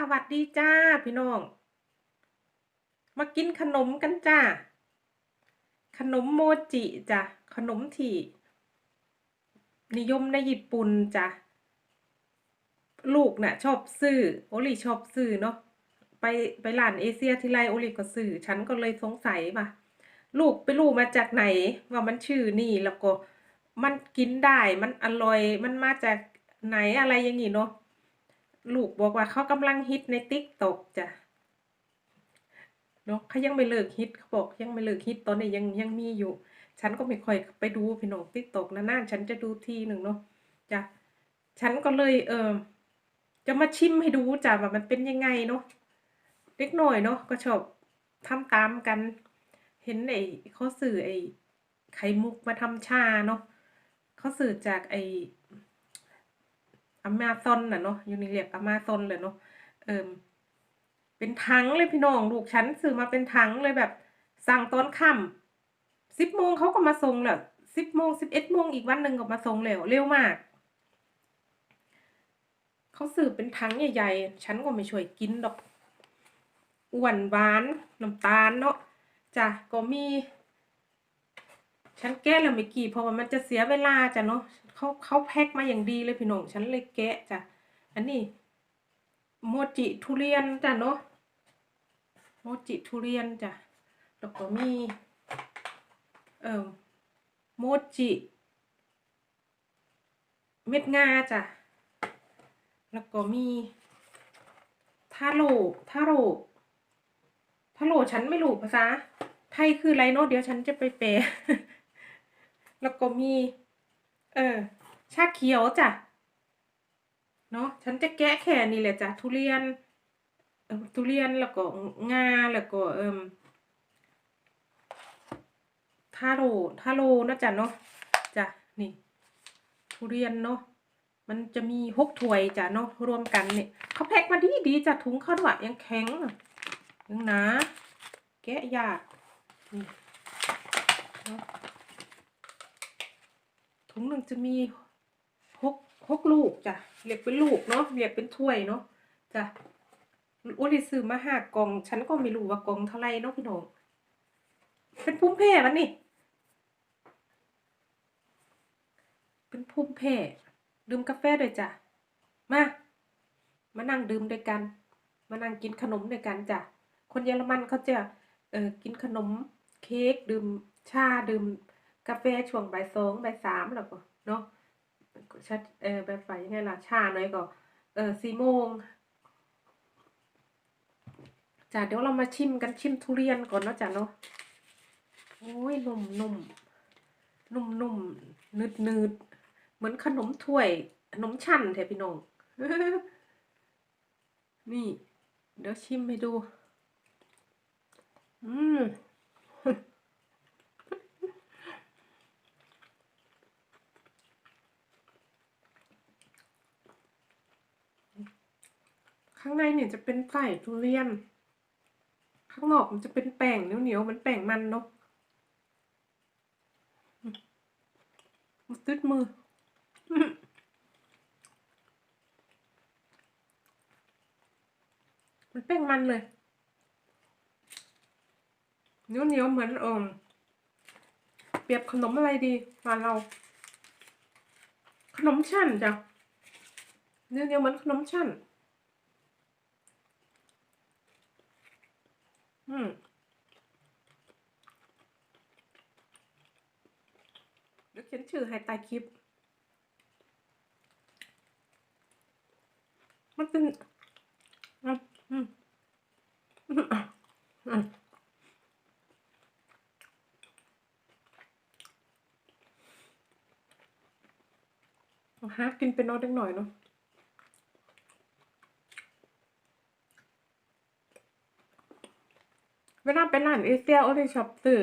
สวัสดีจ้าพี่น้อง มากินขนมกันจ้า ขนมโมจิจ้ะขนมที่นิยมในญี่ปุ่นจ้ะลูกน่ะ ชอบซื้อโอลิชอบซื้อเนาะไปไปร้านเอเชียทีไรโอลิก็ซื้อฉันก็เลยสงสัยว่าลูกไปรู้มาจากไหน ว่ามันชื่อนี่แล้วก็มันกินได้มันอร่อยมันมาจากไหนอะไรอย่างงี้เนาะ ลูกบอกว่าเขากำลังฮิตใน TikTok จ้ะเนาะเขายังไม่เลิกฮิตเขาบอกยังไม่เลิกฮิตตอนนี้ยังยังมีอยู่ ฉันก็ไม่ค่อยไปดูพี่น้อง TikTok นานๆฉันจะดูทีหนึ่งเนาะจ้ะฉันก็เลยเออจะมาชิมให้ดูจ้ะว่ามันเป็นยังไงเนาะเล็กหน้อยเนาะก็ชอบทำตามกัน เห็นไอ้เขาสื่อไอ้ไข่มุกมาทำชาเนาะเขาสื่อจากไอ้ อเมซอนน่ะเนาะอยู่นี่เรียกอเมซอนเลยเนาะเออเป็นถังเลยพี่น้องลูกฉันซื้อมาเป็นถังเลยแบบ สั่งตอนค่ำสิบโมงเขาก็มาส่งแล้วสิบโมงสิบเอ็ดโมงอีกวันหนึ่งก็มาส่งแล้วเร็วมากเขาสืบเป็นถังใหญ่ๆ ฉันก็ไม่ช่วยกินดอกอ้วนหวานน้ำตาลเนาะจ้ะก็มี ฉันแกะแล้วไม่กี่เพราะว่ามันจะเสียเวลาจ้ะเนาะ เขาเขาแพ็คมาอย่างดีเลยพี่น้องฉันเลยแกะจ้ะอันนี้โมจิทุเรียนจ้ะเนาะโมจิทุเรียนจ้ะแล้วก็มีเอ่อโมจิเม็ดงาจ้ะแล้วก็มีทาโร่ทาโร่ทาโร่ฉันไม่รู้ภาษาไทยคืออะไรเนาะเดี๋ยวฉันจะไปแปล แล้วก็มี เออ ชาเขียวจ้ะ เนาะฉันจะแกะแค่นี้แหละจ้ะ ทุเรียนทุเรียนแล้วก็งาแล้วก็เอิมทาโร่ทาโร่นะจ๊ะเนาะจ้ะนี่ ทุเรียนเนาะมันจะมีหกถ้วยจ้ะเนาะรวมกันเนี่ยเขาแพ็คมาดีดีจ้ะถุงเขาด้วยยังแข็งยังหนาแกะยากนี่เนาะ ถุงหนึ่งจะมีหกหกลูกจ้ะเรียกเป็นลูกเนาะเรียกเป็นถ้วยเนาะจ้ะอุลิซื้อมาห้ากล่องฉันก็ไม่รู้ว่ากล่องเท่าไรเนาะพี่น้องเป็นภูมิแพ้มันนี่ เป็นภูมิแพ้ดื่มกาแฟด้วยจ้ะมามานั่งดื่มด้วยกัน มานั่งกินขนมด้วยกันจ้ะคนเยอรมันเขาจะเออกินขนมเค้กดื่มชาดื่ม กาแฟช่วงบ่ายสองบ่ายสามแล้วก็เนาะชัดเออแบบฝ่ายยังไงล่ะชาหน่อยก็เออสี่โมงจ้ะเดี๋ยวเรามาชิมกันชิมทุเรียนก่อนเนาะจ้ะเนาะโอ้ยนุ่มนุ่มนุ่มนุ่มนืดนืดเหมือนขนมถ้วยขนมชั้นแท้พี่น้องนี่ เดี๋ยวชิมให้ดู อืม ข้างในเนี่ยจะเป็นไส้ทุเรียน ข้างนอกมันจะเป็นแป้งเหนียวๆเหมือนแป้งมันเนาะมันติดมือ มันแป้งมันเลยเหนียวเหนียวๆเหมือนเอมเปรียบขนมอะไรดีมาเรา ขนมชั้นจ้ะเหนียวเหนียวๆเหมือนขนมชั้น อืมเดี๋ยวเขียนชื่อให้ใต้คลิป มันเป็นอืมอืมอืมอืมเอาฮะกินเป็นน้อยเล็กหน่อยเนาะ เวลาไปร้านเอเชียโอเลยชอบซื้อ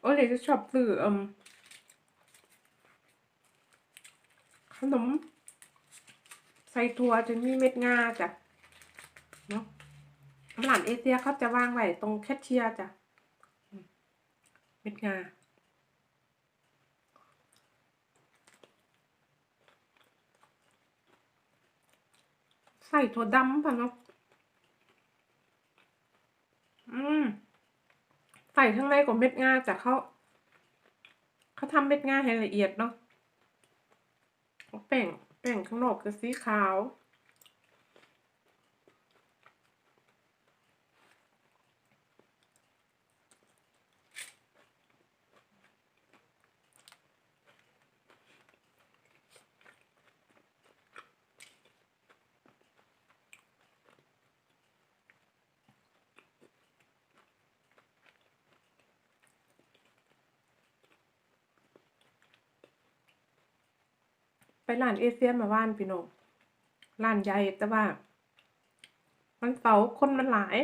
โอเลยจะชอบซื้ออืมขนมใส่ถั่วจะมีเม็ดงาจ้ะเนาะร้านเอเชียเขาจะวางไว้ตรงแคชเชียร์จ้ะเม็ดงา ใส่ถั่วดำป่ะเนาะอืม ใส่ข้างในกับเม็ดงาแต่เขาเขาทำเม็ดงาให้ละเอียดเนาะแป้งแป้งข้างนอกคือสีขาว ไปร้านเอเชียมาว่านพี่น้องร้านใหญ่แต่ว่า มันเสาคนมันหลาย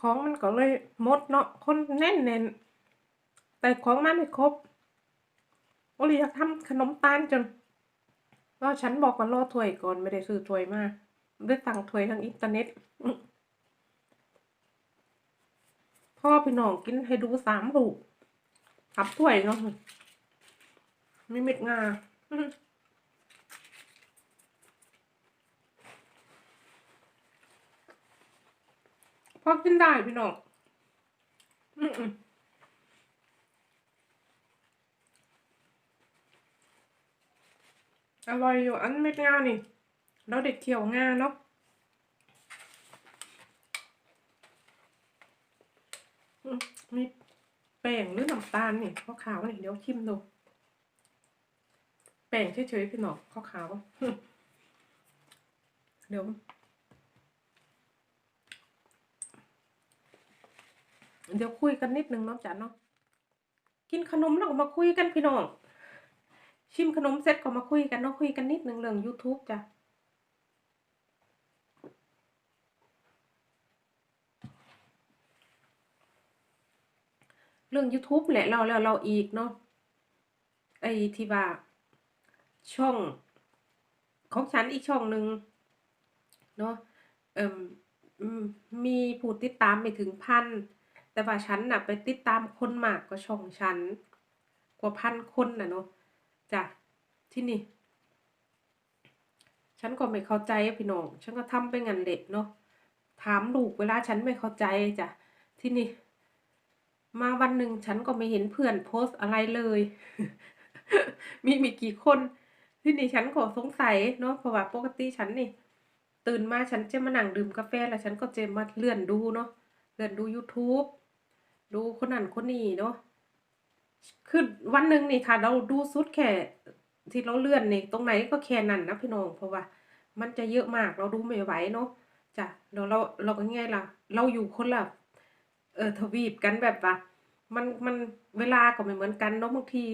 ของมันก็เลยหมดเนาะคนแน่นแน่นแต่ของมันไม่ครบโอลิอยากทำขนมตาลจนว่าฉันบอกว่ารอถ้วยก่อนไม่ได้ซื้อถ้วยมาได้สั่งถ้วยทางอินเทอร์เน็ตพ่อพี่น้องกินให้ดูสามลูกทับถ้วยเนาะมีเม็ดงา พอกินได้พี่น้องอืมอร่อยอยู่อันเม็ดงานี่เราเด็กเขียวงาเนาะมมีแป้งหรือน้ำตาลนี่ขาวๆนี่เดี๋ยวชิมดู แป้งเฉยๆพี่น้องขาวๆเดี๋ยวเดี๋ยวคุยกันนิดนึงเนาะจ๊ะเนาะกินขนมแล้วก็มาคุยกันพี่น้องชิมขนมเสร็จก็มาคุยกันเนาะคุยกันนิดนึงเรื่อง YouTube จ้ะเรื่อง YouTube แหละเราแล้วเราอีกเนาะไอ้ที่ว่า ช่องของฉันอีกช่องหนึ่งเนาะเอ่มอืมมีผู้ติดตามไม่ถึงพันแต่ว่าฉันน่ะ ไปติดตามคนมากกว่าช่องฉัน กว่าพันคนน่ะเนาะจ้ะที่นี่ ฉันก็ไม่เข้าใจพี่น้องฉันก็ทำไปงั้นแหละเนาะถามลูกเวลาฉันไม่เข้าใจจ้ะที่นี่ มาวันหนึ่งฉันก็ไม่เห็นเพื่อนโพสต์อะไรเลย มีมีกี่คน ที่นี่ฉันก็สงสัยเนาะเพราะว่าปกติฉันนี่ ตื่นมาฉันจะมานั่งดื่มกาแฟแล้วฉันก็จะมาเลื่อนดูเนาะเลื่อนดู YouTube ดูคนนั้นคนนี้เนาะคือวันหนึ่งนี่ค่ะ เราดูสุดแค่ที่เราเลื่อนนี่ตรงไหนก็แค่นั้นนะพี่น้องเพราะว่า มันจะเยอะมากเราดูไม่ไหวเนาะจ้ะเราเราเราก็ไงล่ะ เราอยู่คนละเออทวีปกันแบบว่ามันมันเวลาก็ไม่เหมือนกันเนาะบางที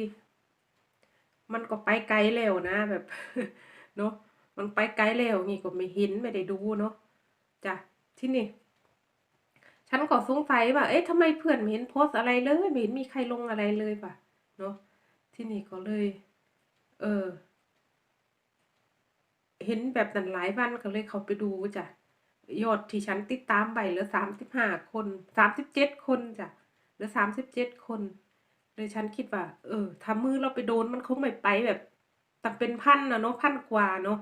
มันก็ไปไกลแล้วนะแบบเนาะมันไปไกลแล้วนี่ก็ไม่เห็นไม่ได้ดูเนาะจ้ะที่นี่ ฉันก็สงสัยว่าเอ๊ะทำไมเพื่อนไม่เห็นโพสอะไรเลยไม่เห็นมีใครลงอะไรเลยป่ะเนาะที่นี่ก็เลย เออ เห็นแบบนั้นหลายวันก็เลยเขาไปดูจ้ะยอดที่ฉันติดตามไปเหลือสามสิบห้าคนสามสิบเจ็ดคนจ้ะเหลือสามสิบเจ็ดคน เลยฉันคิดว่า เออถ้ามือเราไปโดนมันคงไม่ไปแบบตั้งเป็นพันนะเนาะพันกว่าเนาะ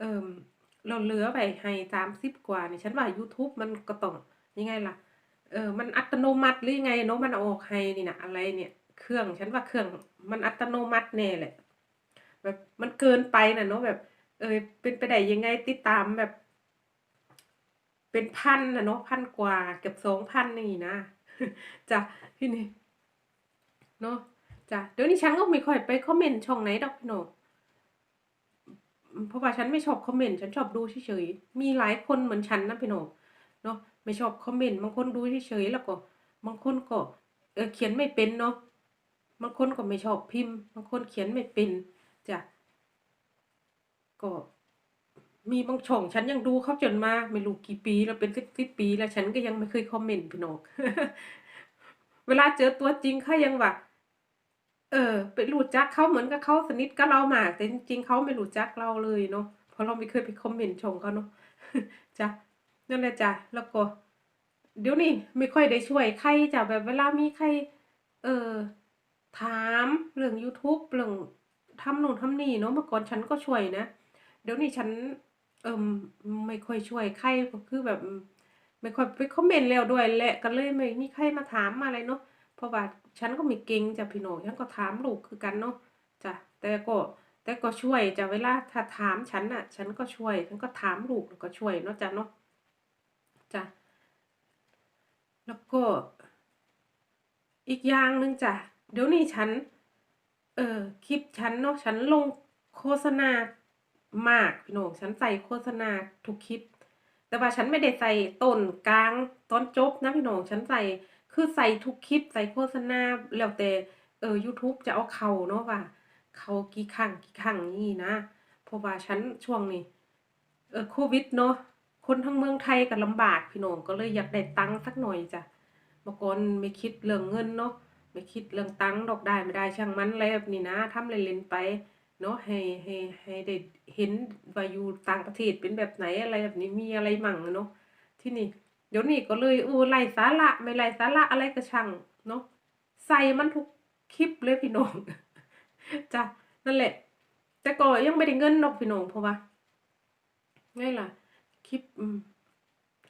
เออเราเหลือไปให้สามสิบกว่าเนี่ยฉันว่า YouTube มันก็ต้องยังไงล่ะ เออ มันอัตโนมัติหรือยังไงเนาะมันออกให้นี่นะอะไรเนี่ย เครื่องฉันว่าเครื่องมันอัตโนมัติแน่แหละ แบบมันเกินไปนะเนาะแบบ เออ เป็นไปได้ยังไงติดตามแบบ เป็นพันนะเนาะพันกว่าเกือบสองพันนี่นะจ้ะพี่นี่ เนาะจ้ะเดี๋ยวนี้ฉันก็ไม่ค่อยไปคอมเมนต์ช่องไหนดอกพี่โนเพราะว่าฉันไม่ชอบคอมเมนต์ฉันชอบดูเฉยๆมีหลายคนเหมือนฉันนะพี่โนเนาะไม่ชอบคอมเมนต์บางคนดูเฉยๆแล้วก็ บางคนก็เออเขียนไม่เป็นเนาะบางคนก็ไม่ชอบพิมพ์ บางคนเขียนไม่เป็นจ้ะก็มีบางช่องฉันยังดูเขาจนมาไม่รู้กี่ปีแล้วเป็นสิบสิบปี แล้วฉันก็ยังไม่เคยคอมเมนต์พี่น้องเวลาเจอตัวจริงเขายังว่า เออ ไปรู้จักเขาเหมือนกับเขาสนิทกับเรามาก แต่จริงๆเขาไม่รู้จักเราเลยเนาะเพราะเราไม่เคยไปคอมเมนต์ช่องเขาเนาะจ้ะนั่นแหละจ้ะแล้วก็เดี๋ยวนี้ไม่ค่อยได้ช่วยใครจ้ะแบบเวลามีใคร เออถามเรื่อง YouTube เรื่องทำโน่นทำนี่เนาะเมื่อก่อนฉันก็ช่วยนะ เดี๋ยวนี้ฉัน เอิมไม่ค่อยช่วยใครก็คือแบบ ไม่ค่อยไปคอมเมนต์แล้วด้วยแหละก็เลยไม่มีใครมาถามมาอะไรเนาะ เพราะว่าฉันก็ไม่เก่งจ้ะพี่น้องฉันก็ถามลูกคือกันเนาะจ้ะแต่ก็แต่ก็ช่วยจ้ะเวลาถ้าถามฉันน่ะ ฉันก็ช่วย ฉันก็ถามลูกแล้วก็ช่วยเนาะจ้ะเนาะจ้ะแล้วก็ อีกอย่างหนึ่งจ้ะเดี๋ยวนี้ฉัน เออคลิปฉันเนาะฉันลงโฆษณามากพี่น้องฉันใส่โฆษณาทุกคลิป แต่ว่าฉันไม่ได้ใส่ต้นกลางตอนจบนะพี่น้องฉันใส่ คือใส่ทุกคลิปใส่โฆษณาแล้วแต่เออ YouTube จะเอาเขาเนาะว่า เขากี่ครั้งกี่ครั้งนี่นะเพราะว่าฉันช่วงนี้เออโควิดเนาะคนทั้งเมืองไทยก็ลำบากพี่น้องก็เลยอยากได้ตังค์สักหน่อยจ้ะเมื่อก่อนไม่คิดเรื่องเงินเนาะไม่คิดเรื่องตังค์ดอกได้ไม่ได้ช่างมันอะไรแบบนี้นะทำเล่นๆไปเนาะให้ให้ให้ได้เห็นว่าอยู่ต่างประเทศเป็นแบบไหนอะไรแบบนี้มีอะไรมั่งเนาะที่นี่ เดี๋ยวนี้ก็เลยอู้ไล่สาระไม่ไล่สาระอะไรก็ช่างเนาะใส่มันทุกคลิปเลยพี่น้องจ้ะนั่นแหละ แต่ก็ยังไม่ได้เงินนอกพี่น้องเพราะว่าไงล่ะ คลิป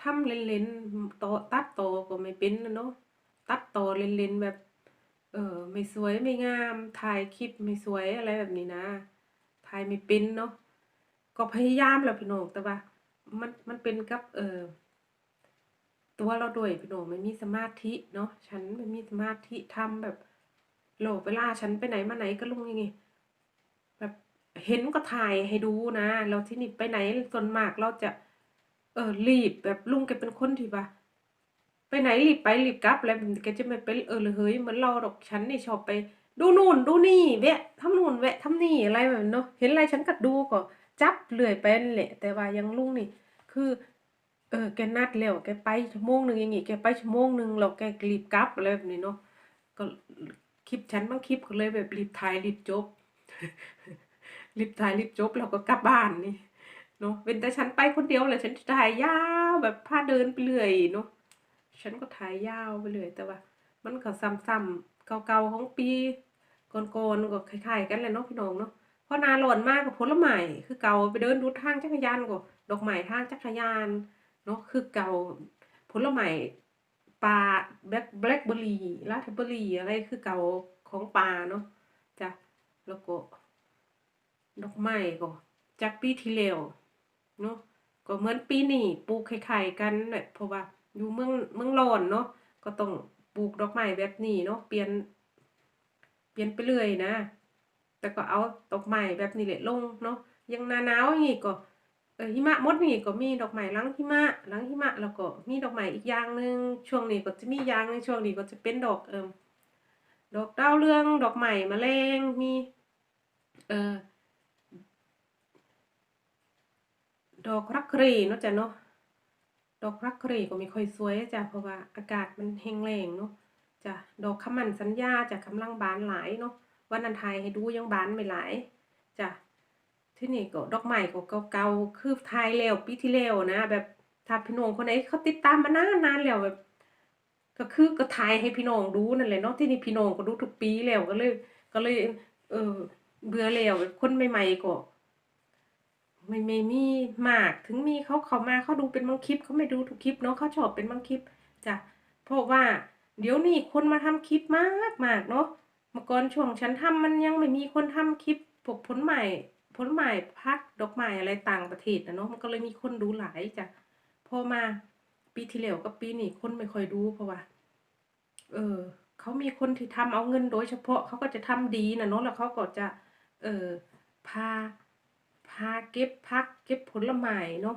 ทำเล่นๆต่อตัดต่อก็ไม่เป็นเนาะตัดต่อเล่นๆแบบ เออไม่สวยไม่งามถ่ายคลิปไม่สวยอะไรแบบนี้นะถ่ายไม่เป็นเนาะก็พยายามแล้วพี่น้องแต่ว่า มันมันเป็นกับ เออ ตัวเราด้วยพี่น้องไม่มีสมาธิเนาะฉันไม่มีสมาธิทำแบบโลเวลาฉันไปไหนมาไหนก็ลุงย่างงี้แบบเห็นก็ถ่ายให้ดูนะแล้วที่นี่ไปไหนส่วนมากเราจะเออรีบแบบลุงแกเป็นคนที่ว่าไปไหนรีบไปรีบกลับอะไรแบบแกจะไม่เป็นเออเฮ้ยเหมือนเราดอกฉันนี่ชอบไป ดูนู่นดูนี่แวะทำนู่นแวะทำนี่อะไรแบบเนาะเห็นอะไรฉันก็ดูก็จับเลื่อยไปนั่นแหละ แต่ว่ายังลุงนี่ คือ เออ แกนัดแล้วแกไปชั่วโมงหนึ่งอย่างงี้แกไปชั่วโมงหนึ่งแล้วแกรีบกลับอะไรแบบนี้เนาะก็คลิปฉันบางคลิปก็เลยแบบรีบถ่ายรีบจบรีบถ่ายรีบจบแล้วก็กลับบ้านนี่เนาะเป็นแต่ฉันไปคนเดียวเลยฉันถ่ายยาวแบบพาเดินไปเรื่อยเนาะฉันก็ถ่ายยาวไปเลยแต่ว่า มันก็ซ้ำๆเก่าๆของปีก่อนๆก็คล้ายๆกันเลยเนาะพี่น้องเนาะพอนาร้อนมากกับผลไม้คือเก่าไปเดินดูทางจักรยานก็ดอกไม้ทางจักรยาน เนาะคือเก่าผลไม้ปลาแบล็คแบล็คเบอร์รี่ลาสเบอร์รี่อะไรคือเก่าของปลาเนาะจ้ะแล้วก็ดอกไม้ก็จากปีที่แล้วเนาะก็เหมือนปีนี้ปลูกคล้ายๆกันแหละเพราะว่าอยู่เมืองเมืองร้อนเนาะก็ต้องปลูกดอกไม้แบบนี้เนาะเปลี่ยน เปลี่ยนไปเรื่อยนะ แต่ก็เอาดอกไม้แบบนี้แหละลงเนาะยังหนาหนาวอย่างงี้ก็ เออหิมะมดนี่ก็มีดอกไม้ลังหิมะลังหิมะแล้วก็มีดอกไม้อีกอย่างหนึ่งช่วงนี้ก็จะมีอย่างหนึ่งช่วงนี้ก็จะเป็นดอกเอิมดอกดาวเรืองดอกไม้แมลงมีเออดอกรักเครเนาะจ้ะเนาะดอกรักเครก็ไม่ค่อยสวยจ้ะเพราะว่าอากาศมันแห้งแล้งเนาะจ้ะดอกขมันสัญญาจะกำลังบานหลายเนาะวันนันไทยให้ดูยังบานไม่หลายจ้ะ ที่นี่ก็ดอกไม้ก็เก่าๆคือไทยแล้วปีที่แล้วนะ แบบถ้าพี่น้องคนไหนเขาติดตามมานานนานแล้วแบบ ก็คือก็ถ่ายให้พี่น้องดูนั่นแหละเนาะที่นี่พี่น้องก็ดูทุกปีแล้วก็เลย ก็เลย เออ เบื่อแล้วแบบคนใหม่ๆก็ไม่ไม่มีมากถึงมีเขาเขามาเขาดูเป็นบางคลิปเขาไม่ดูทุกคลิปเนาะเขาชอบเป็นบางคลิปจ้ะเพราะว่า เดี๋ยวนี้คนมาทำคลิปมากมากเนาะเมื่อก่อนช่วงฉันทำมันยังไม่มีคนทำคลิปพวกผลใหม่ ผลใหม่พักดอกไม้อะไรต่างประเทศนะเนาะมันก็เลยมีคนดูหลายจ้ะพอมาปีที่แล้วกับปีนี้คนไม่ค่อยดูเพราะว่า เออเขามีคนที่ทำเอาเงินโดยเฉพาะเขาก็จะทำดีนะเนาะแล้วเขาก็จะ เออพาพาเก็บพัก เก็บผลไม้เนาะ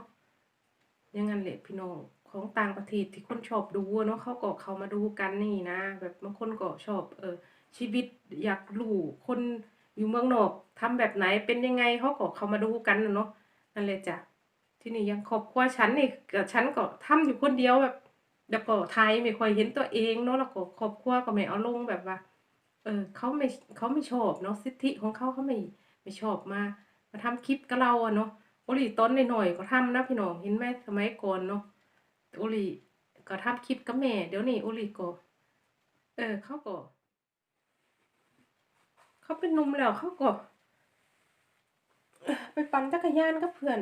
ยังงั้นแหละพี่น้องของต่างประเทศที่คนชอบดูเนาะเขาก็เขามาดูกันนี่นะ แบบบางคนก็ชอบ เออชีวิตอยากรู้คน อยู่เมืองนอกทำแบบไหนเป็นยังไงเขาก็เขามาดูกันเนาะนั่นแหละจ้ะที่นี่ยังครอบครัวฉันนี่กับฉันก็ทำอยู่คนเดียวแบบแล้วก็ไทยไม่ค่อยเห็นตัวเองเนาะแล้วก็ครอบครัวก็ไม่เอาลงแบบว่า เออเขาไม่เขาไม่ชอบเนาะสิทธิของเขาเขาไม่ไม่ชอบมามาทำคลิปกับเราอะเนาะโอลีต้นหน่อยๆก็ทำนะพี่น้องเห็นไหมสมัยก่อนเนาะโอลีก็ทำคลิปกับแม่ เดี๋ยวนี้โอลีก็เออเขาก็ เขาเป็นนุ่มแล้วเขาก็ไปปั่นจักรยานกับเพื่อน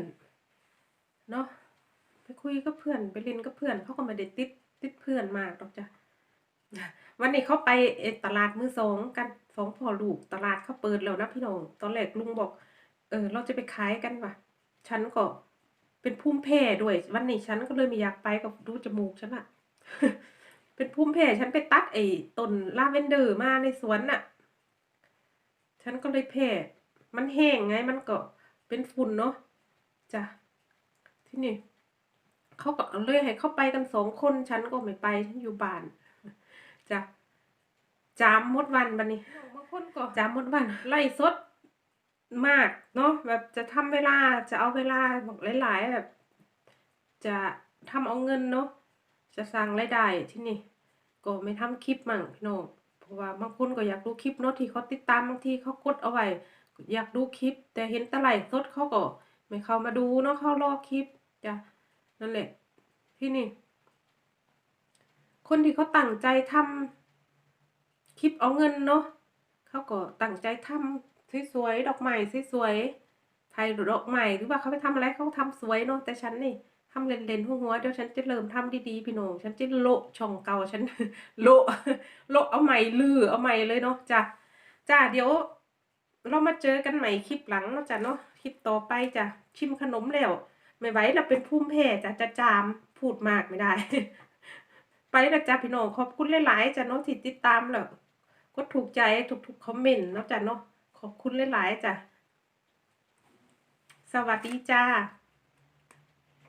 เนาะไปคุยกับเพื่อนไปเล่นกับเพื่อนเขาก็ไม่ได้ติดติดเพื่อนมากหรอกจ้ะวันนี้เขาไปตลาดมือสองกันสองพ่อลูกตลาดเขาเปิดแล้วนะพี่น้องตอนแรกลุงบอก เออ เราจะไปขายกันว่ะฉันก็เป็นภูมิแพ้ด้วย วันนี้ฉันก็เลยไม่อยากไปกับดูจมูกฉันอะเป็นภูมิแพ้ฉันไปตัดไอ้ต้นลาเวนเดอร์มาในสวนน่ะ ฉันก็เลยแพ้มันแห้งไงมันก็เป็นฝุ่นเนาะจ้ะที่นี่เขาก็เลยให้เข้าไปกันสองคนฉันก็ไม่ไปฉันอยู่บ้านจ้ะจามหมดวันบันนี้บางคนก็จามหมดวัน ไล่สดมากเนาะแบบจะทำเวลาจะเอาเวลาบอกหลายๆแบบ จะทำเอาเงินเนาะจะสร้างรายได้ที่นี่ก็ไม่ทำคลิปมั่งพี่น้อง เพราะว่าบางคนก็อยากดูคลิปเนาะที่เขาติดตามบางทีเขากดเอาไว้อยากดูคลิป แต่เห็นตะไลสดเขาก็ไม่เข้ามาดูเนาะเขารอคลิปจ้ะนั่นแหละที่นี่ คนที่เขาตั้งใจทำคลิปเอาเงินเนาะเขาก็ตั้งใจทำสวยๆดอกไม้สวยๆถ่ายดอกไม้หรือว่าเขาไปทำอะไรเขาทำสวยเนาะแต่ฉันนี่ ทำเล่นๆหัวๆเดี๋ยวฉันจะเริ่มทำดีๆพี่น้องฉันจะโละช่องเก่าฉันโละโละเอาใหม่ลือเอาใหม่เลยเนาะจ้ะจ้าเดี๋ยว เรามาเจอกันใหม่คลิปหลังเนาะจ้ะเนาะคลิปต่อไปจ้ะชิมขนมแล้วไม่ไหวเราเป็นภูมิแพ้จ้ะจะจามพูดมากไม่ได้ ไปแล้วจ้ะพี่น้องขอบคุณหลายๆจ้ะเนาะที่ติดตามแล้วก็ถูกใจทุกๆคอมเมนต์เนาะจ้ะเนาะขอบคุณหลายๆจ้ะสวัสดีจ้า